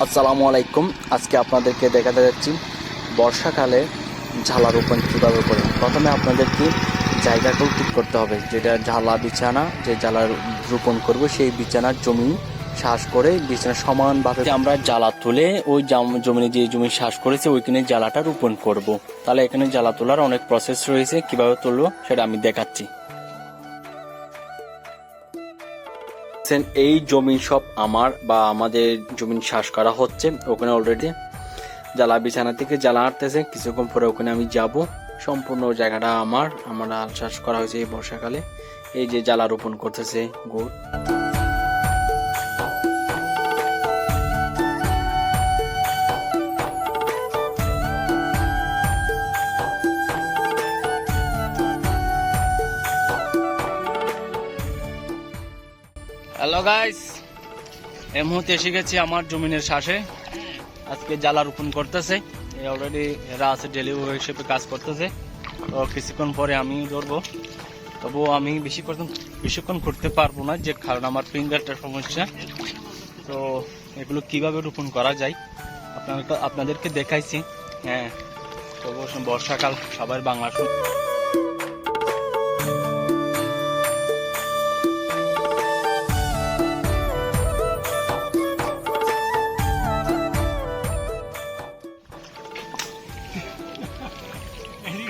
আসসালামু আলাইকুম। আজকে আপনাদেরকে দেখাতে যাচ্ছি বর্ষাকালে ঝালা রোপণ কীভাবে করে। প্রথমে আপনাদেরকে জায়গাটাও ঠিক করতে হবে। যেটা ঝালা বিছানা, যে জ্বালা রোপণ করব, সেই বিছানার জমি শ্বাস করে বিছানা সমানভাবে আমরা জ্বালা তুলে ওই জাম- জমিনে যে জমি শ্বাস করেছে, ওইখানে জ্বালাটা রোপণ করব। তাহলে এখানে জ্বালা তোলার অনেক প্রসেস রয়েছে। কীভাবে তুলবো, সেটা আমি দেখাচ্ছি। দেখছেন, এই জমি সব আমার বা আমাদের জমি শ্বাস করা হচ্ছে ওখানে অলরেডি জ্বালা বিছানা থেকে জ্বালা হাঁটতেছে কিছুক্ষণ পরে ওখানে আমি যাব। সম্পূর্ণ জায়গাটা আমার আমার আল চাষ করা হয়েছে এই বর্ষাকালে। এই যে জ্বালা রোপণ করতেছে গোট। হ্যালো গাইস এই মুহূর্তে এসে গেছি আমার জমিনের শ্বাসে। আজকে জ্বালা রোপণ করতেছে। অলরেডি এরা আছে ডেলিভারি হিসেবে কাজ করতেছে। তো কিছুক্ষণ পরে আমি ধরবো। তবুও আমি বেশি বেশিক্ষণ করতে পারব না, যে কারণ আমার ফিঙ্গারটার সমস্যা। তো এগুলো কীভাবে রোপণ করা যায় আপনাদের আপনাদেরকে দেখাইছি। হ্যাঁ তো অবশ্য বর্ষাকাল সবার বাংলা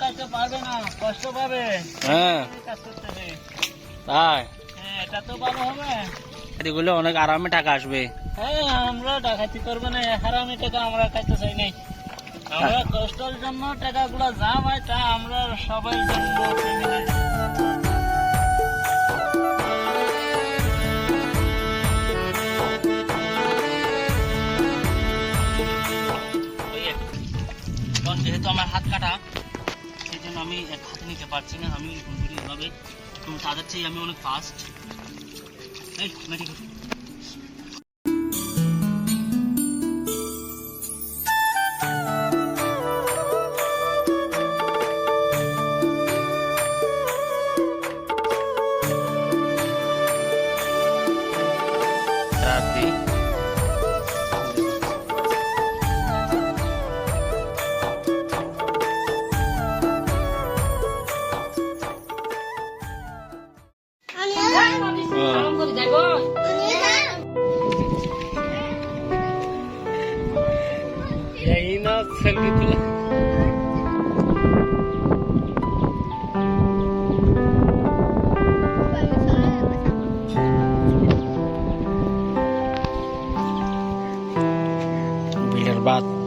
পারবে না কষ্ট পাবে। হ্যাঁ। কাজ করতে হবে। তাই? হ্যাঁ এটা তো ভালো হবে। এগুলো অনেক আরামে টাকা আসবে। হ্যাঁ আমরা ডাকাতি করব না হারামি টাকা আমরা খাইতে চাই নাই। আমরা কষ্টের জন্য টাকাগুলো যা হয় তা আমরা সবাই জন্য যেহেতু আমার হাত কাটা আমি এক হাতে নিতে পারছি না, আমি করি এভাবে, এবং তাদের চেয়ে আমি অনেক ফাস্ট এই মেডিকেল यही बात